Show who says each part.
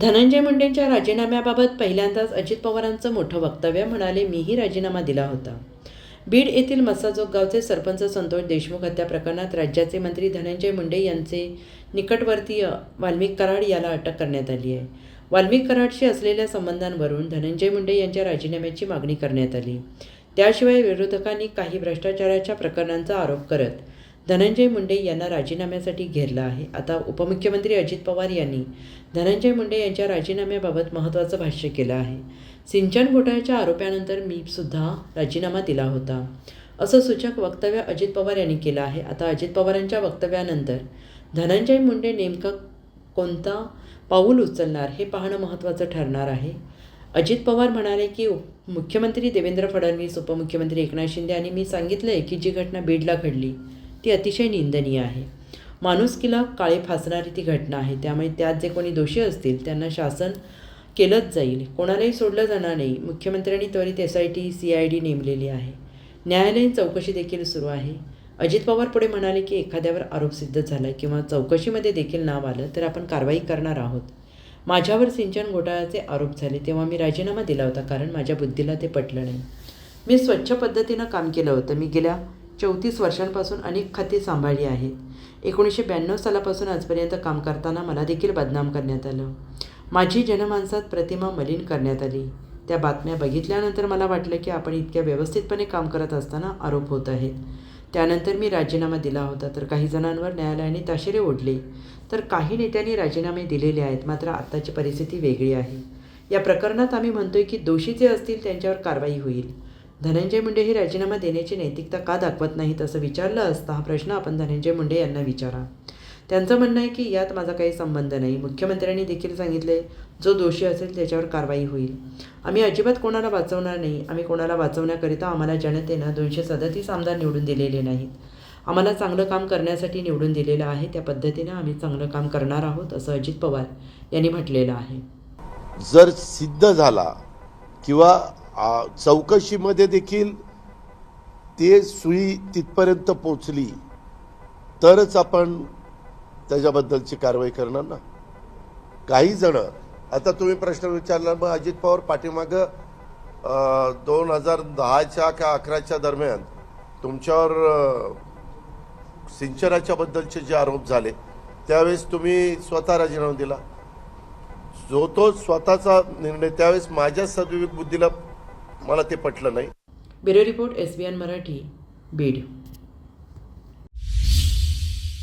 Speaker 1: धनंजय मुंडेंच्या राजीनाम्याबाबत पहिल्यांदाच अजित पवारांचं मोठं वक्तव्य म्हणाले मीही राजीनामा दिला होता. बीड येथील मसाजोग गावचे सरपंच संतोष देशमुख हत्या प्रकरणात राज्याचे मंत्री धनंजय मुंडे यांचे निकटवर्तीय वाल्मिक कराड याला अटक करण्यात आली आहे. वाल्मिक कराडशी असलेल्या संबंधांवरून धनंजय मुंडे यांच्या राजीनाम्याची मागणी करण्यात आली. त्याशिवाय विरोधकांनी काही भ्रष्टाचाराच्या प्रकरणांचा आरोप करत धनंजय मुंडे यांना राजीनाम्यासाठी घेरलं आहे. आता उपमुख्यमंत्री अजित पवार यांनी धनंजय मुंडे यांच्या राजीनाम्याबाबत महत्त्वाचं भाष्य केलं आहे. सिंचन घोटाळ्याच्या आरोपानंतर मी सुद्धा राजीनामा दिला होता. असं सूचक वक्तव्य अजित पवार यांनी केलं आहे. आता अजित पवारांच्या वक्तव्यानंतर धनंजय मुंडे नेमकं कोणता पाऊल उचलणार हे पाहणं महत्त्वाचं ठरणार आहे. अजित पवार म्हणाले की मुख्यमंत्री देवेंद्र फडणवीस उपमुख्यमंत्री एकनाथ शिंदे आणि मी सांगितलं आहे की जी घटना बीडला घडली ती अतिशय निंदनीय आहे. माणुसकीला काळे फासणारी ती घटना आहे. त्यामुळे त्यात जे कोणी दोषी असतील त्यांना शासन केलंच जाईल. कोणालाही सोडलं जाणार नाही. मुख्यमंत्र्यांनी त्वरित S I T C I D नेमलेली आहे. न्यायालयीन चौकशी देखील सुरू आहे. अजित पवार पुढे म्हणाले की एखाद्यावर आरोप सिद्ध झाला किंवा चौकशीमध्ये देखील नाव आलं तर आपण कारवाई करणार आहोत. माझ्यावर सिंचन घोटाळ्याचे आरोप झाले तेव्हा मी राजीनामा दिला होता कारण माझ्या बुद्धीला ते पटलं नाही. मी स्वच्छ पद्धतीनं काम केलं होतं. मी गेल्या चौतीस वर्षांपासून अनेक खाती सांभाळली आहेत. एकोणीसशे ब्याण्णव सालापासून आजपर्यंत काम करताना मला देखील बदनाम करण्यात आलं. माझी जनमानसात प्रतिमा मलिन करण्यात आली. त्या बातम्या बघितल्यानंतर मला वाटलं की आपण इतक्या व्यवस्थितपणे काम करत असताना आरोप होत आहेत. त्यानंतर मी राजीनामा दिला होता तर काही जणांवर न्यायालयाने ताशेरे ओढले. तर काही नेत्यांनी राजीनामे दिलेले आहेत मात्र आत्ताची परिस्थिती वेगळी आहे. या प्रकरणात आम्ही म्हणतोय की दोषी जे असतील त्यांच्यावर कारवाई होईल. धनंजय मुंडे हे राजीनामा देण्याची नैतिकता का दाखवत नाहीत असं विचारलं असता हा प्रश्न आपण धनंजय मुंडे यांना विचारा. त्यांचं म्हणणं आहे की यात माझा काही संबंध नाही. मुख्यमंत्र्यांनी देखील सांगितले जो दोषी असेल त्याच्यावर कारवाई होईल. आम्ही अजिबात कोणाला वाचवणार नाही. आम्ही कोणाला वाचवण्याकरिता आम्हाला जनतेनं दोनशे सदतीस आमदार निवडून दिलेले नाहीत. आम्हाला चांगलं काम करण्यासाठी निवडून दिलेलं आहे. त्या पद्धतीनं आम्ही चांगलं काम करणार आहोत असं अजित पवार यांनी म्हटलेलं आहे.
Speaker 2: जर सिद्ध झाला किंवा चौकशीमध्ये देखील ते सुई तिथपर्यंत पोचली. तरच आपण त्याच्याबद्दलची कारवाई करणार ना. काही जण आता तुम्ही प्रश्न विचारला मग अजित पवार पाठीमागं दोन हजार दहाच्या का अकराच्या दरम्यान तुमच्यावर सिंचनाच्या बद्दलचे जे आरोप झाले त्यावेळेस तुम्ही स्वतः राजीनामा दिला. जो तो स्वतःचा निर्णय त्यावेळेस माझ्या सद्विवेक बुद्धीला मला ते पटलं नाही.
Speaker 1: Bureau report S B N Marathi Beed.